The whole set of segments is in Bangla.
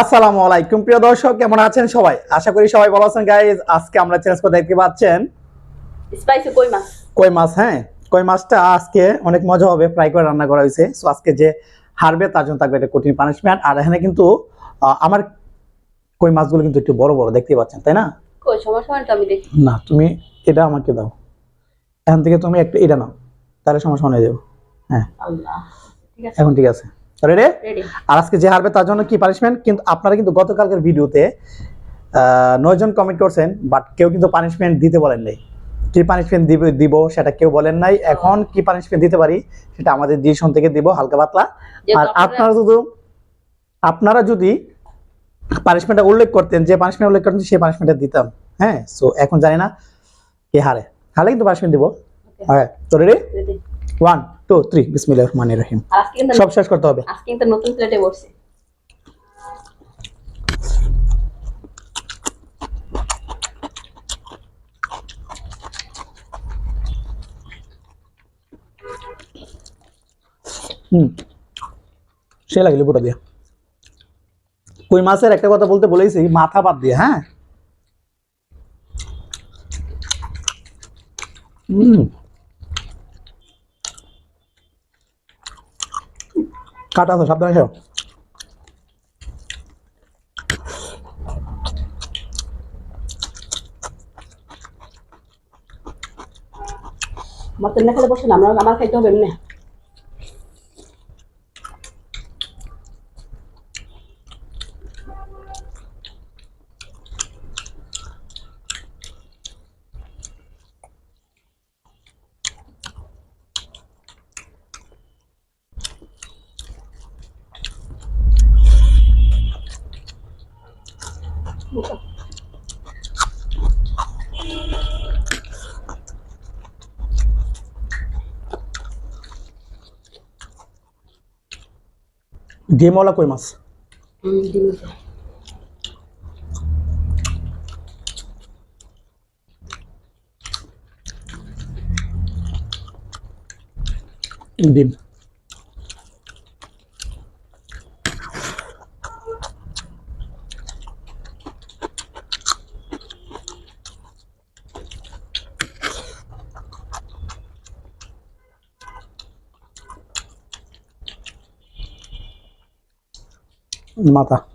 আসসালামু আলাইকুম প্রিয় দর্শক কেমন আছেন সবাই? আশা করি সবাই ভালো আছেন গাইজ আজকে আমরা চ্যালেঞ্জ করে দেখতে পাচ্ছেন স্পাইসি কই মাছ? কই মাছ হ্যাঁ? কই মাছটা আজকে অনেক মজা হবে ফ্রাই করে রান্না করা হয়েছে। সো আজকে যে হারবে তার জন্য থাকবে একটা কঠিন পানিশমেন্ট আর এখানে কিন্তু আমার কই মাছগুলো কিন্তু একটু বড় বড় দেখতে পাচ্ছেন তাই না? কই সমস্যা হয় আমি দেখি। না তুমি এটা আমাকে দাও। এখান থেকে তুমি একটা এটা নাও তাহলে সমস্যা হয়ে যাবে। হ্যাঁ। আল্লাহ। ঠিক আছে। এখন ঠিক আছে। রেডি আর আজকে যে হারবে তার জন্য কি পানিশমেন্ট কিন্তু আপনারা কিন্তু গতকালকের ভিডিওতে নয় জন কমেন্ট করছেন বাট কেউ কিন্তু পানিশমেন্ট দিতে বলেন নাই। কি পানিশমেন্ট দিব দিব সেটা কেউ বলেন নাই। এখন কি পানিশমেন্ট দিতে পারি সেটা আমাদের ডিসিশন থেকে দিব হালকা পাতলা। আর আপনারা যদি আপনারা যদি পানিশমেন্টটা উল্লেখ করতেন যে পানিশমেন্ট উল্লেখ করতেন সেই পানিশমেন্টটা দিতাম। হ্যাঁ সো এখন জানি না কে হারে। হারলে কিন্তু পানিশমেন্ট দিব। হ্যাঁ তো ready ready one two three বিসমিল্লাহির রহমানির রহিম আর আজকে কিন্তু সব শেষ করতে হবে আজকে কিন্তু নতুন প্লেটে বসছে হুম সে লাগে লেবুটা দিয়ে কই মাছের একটা কথা বলতে বলেছি মাথা বাদ দিয়ে হ্যাঁ হুম কাটা সাবধানে আমার তো না খেলে বসে না আমরা খাইতে হবে এমনি। ডিমওয়ালা কই মাছ হুম ডিম mata.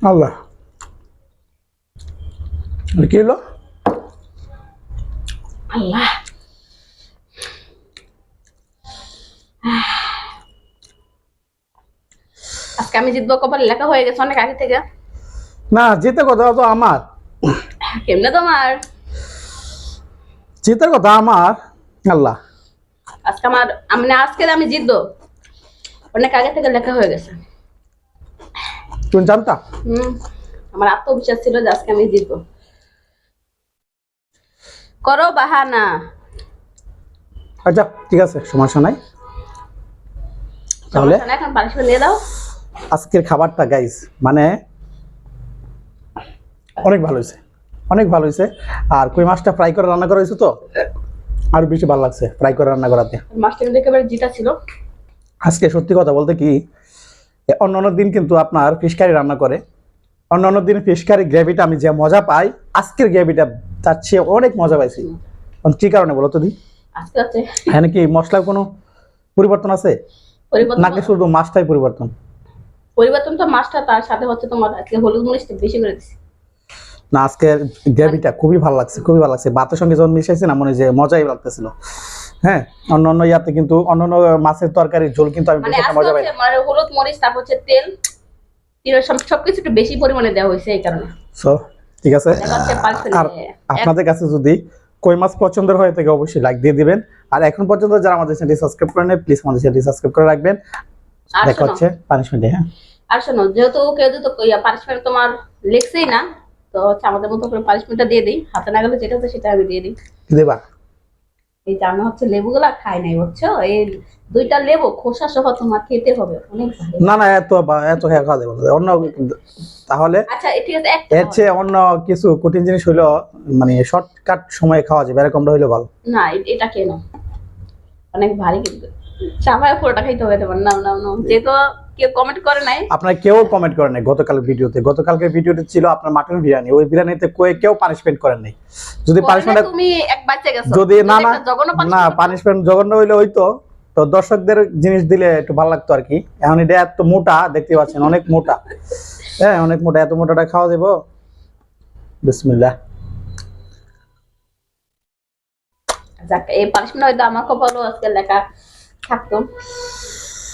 আল্লাহ। কি হলো? আল্লাহ। আজকে আমি জিতবো কপালে লেখা হয়ে গেছে অনেক আগে থেকে। না জিতে কথা তো আমার। কেমনে তোমার? জিতের কথা আমার আল্লাহ। আজকে আমার আমি না আজকে আমি জিতবো। অনেক আগে থেকে লেখা হয়ে গেছে। তুমি জানতা? আমার আত্মবিশ্বাস ছিল যে আজকে আমি জিতবো। করো বাহানা। আচ্ছা ঠিক আছে সমস্যা নাই। তাহলে এখন পানিশমেন্ট দিয়ে দাও। আজকের খাবারটা গাইস মানে অনেক ভালো হয়েছে অনেক ভালো হয়েছে। আর কই মাছটা ফ্রাই করে রান্না করা হয়েছে তো? আর বেশি ভালো লাগছে ফ্রাই করে রান্না করাতে। মাছটা কিন্তু একেবারে জিটা ছিল। আজকে সত্যি কথা বলতে কি অন্য অন্য দিন কিন্তু আপনার ফিশ কারি রান্না করে। অন্য অন্য দিন ফিশ কারি গ্রেভিটা আমি যে মজা পাই আজকের গ্রেভিটা তার চেয়ে অনেক মজা পাইছি। কি কারণে বলো তো দি? হ্যাঁ নাকি মশলার কোনো পরিবর্তন আছে? নাকি শুধু মাছটাই পরিবর্তন? পরিবর্তন তো মাছটা তার সাথে হচ্ছে তোমার আজকে হলুদ মরিচ বেশি করে দিছি। না আজকের গ্রেভিটা খুবই ভালো লাগছে খুবই ভালো লাগছে। ভাতের সঙ্গে যখন মিশাইছে না মনে যে মজাই লাগতেছিল। হ্যাঁ অন্য অন্য ইয়াতে কিন্তু অন্য অন্য মাছের তরকারি ঝোল কিন্তু আমি মানে বেশি মজা পাই মানে হলুদ মরিচ তারপর হচ্ছে তেল সবকিছু একটু বেশি পরিমাণে দেওয়া হয়েছে এই কারণে। সো ঠিক আছে। আর আপনাদের কাছে যদি কই মাছ পছন্দের হয়ে থাকে অবশ্যই লাইক দিয়ে দিবেন। আর এখন পর্যন্ত যারা আমাদের চ্যানেলটি সাবস্ক্রাইব করেন প্লিজ আমাদের চ্যানেলটি সাবস্ক্রাইব করে রাখবেন। আর দেখা হচ্ছে পানিশমেন্টে হ্যাঁ। আর শোনো যেহেতু কেউ যদি পানিশমেন্ট তোমার লেখছেই না তো হচ্ছে আমাদের মতো করে পানিশমেন্টটা দিয়ে দিই। হাতে না গেলে যেটা হচ্ছে সেটা আমি দিয়ে দিই। দেবা? এই যে আমি হচ্ছে লেবুগুলা খাই নাই বুঝছ? এই দুইটা লেবু খোসা সহ তোমার খেতে হবে অনেক ভালো। না না এত এত হ্যাঁ খাওয়া দেবো না। অন্য তাহলে আচ্ছা ঠিক আছে এর চেয়ে অন্য কিছু কঠিন জিনিস হইল মানে শর্টকাট সময়ে খাওয়া যাবে এরকমটা হইলে ভালো। না এটা কেন? অনেক ভারী কিন্তু। চাপায় পুরোটা খাইতে হবে তোমার নাও নাও নাও। যেহেতু কেউ কমেন্ট করে নাই? আপনার কেউ কমেন্ট করেন নাই গতকাল ভিডিওতে। গতকালকের ভিডিওতে ছিল আপনার মাটন বিরিয়ানি। ওই বিরিয়ানিতে কয়ে কেউ পানিশমেন্ট করেন নাই। যদি পানিশমেন্ট তুমি এক বাচ্চা গেছো। যদি না না না পানিশমেন্ট জঘন্য হইলে হইতো। তো দর্শকদের জিনিস দিলে একটু ভালো লাগতো আর কি। এখন এটা এত মোটা দেখতে পাচ্ছেন অনেক মোটা। হ্যাঁ অনেক মোটা। এত মোটাটা খাওয়া দেবো। বিসমিল্লাহ। যাক এই পানিশমেন্ট হয়তো আমার কপালও আজকে লেখা থাকতো।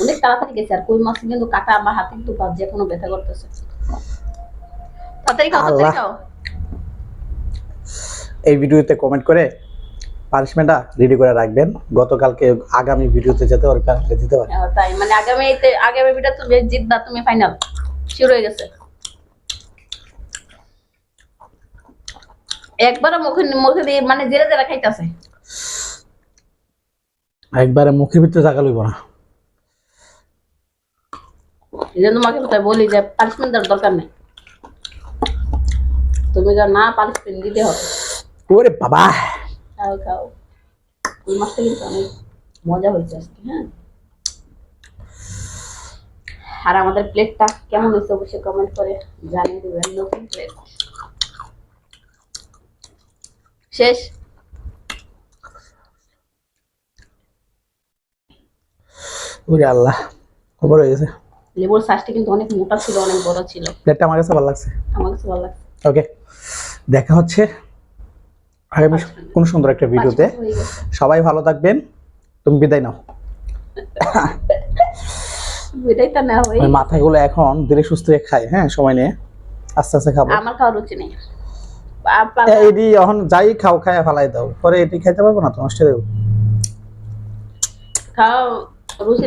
অনেক তাড়াতাড়ি গেছে আর কই মাছ কিন্তু কাটা আমার হাতে কিন্তু যে কোনো ব্যথা করতেছে। তাড়াতাড়ি খাও তাড়াতাড়ি খাও। এই ভিডিওতে কমেন্ট করে পানিশমেন্টটা রেডি করে রাখবেন। গতকালকে আগামী ভিডিওতে যেতে পারে পানিশমেন্ট দিতে পারে তাই মানে আগামী এতে- আগামী ভিডিও তুমি জিতবা তুমি ফাইনাল শিওর হয়ে গেছে। একবারও মুখে মুখে দিয়ে মানে জেরে জেরে খাইতেছে। একবারে মুখের ভিতরে জায়গা লইব না। এই জন্য তোমাকে কোথায় বলি যে পানিশমেন্ট দেওয়ার দরকার নেই। তুমি যা না পানিশমেন্ট দিতে হবে। ওরে বাবা। খাও খাও। ওই মাছটা কিন্তু অনেক মজা হয়েছে আজকে হ্যাঁ? আর আমাদের প্লেটটা কেমন হয়েছে অবশ্যই কমেন্ট করে জানিয়ে দেবেন নতুন প্লেট শেষ। ওরে আল্লাহ খবর হয়ে গেছে। লেবুর সাইজটা কিন্তু অনেক মোটা ছিল অনেক বড় ছিল। প্লেটটা আমার কাছে ভালো লাগছে। আমার কাছে ভালো লাগছে। ওকে দেখা হচ্ছে আগামী কোন সুন্দর একটা ভিডিওতে। হয়ে গেছে। সবাই ভালো থাকবেন তুমি বিদায় নাও। এটাই তো না হয় ওই মাথাগুলো এখন ধীরে সুস্থ খাই হ্যাঁ সময় নিয়ে। আস্তে আস্তে খাব। আমার খাওয়ার রুচি নেই। এটি এখন যাই খাও ফালাই দাও। পরে এটি খাইতে পারব না তো নষ্ট। রুচি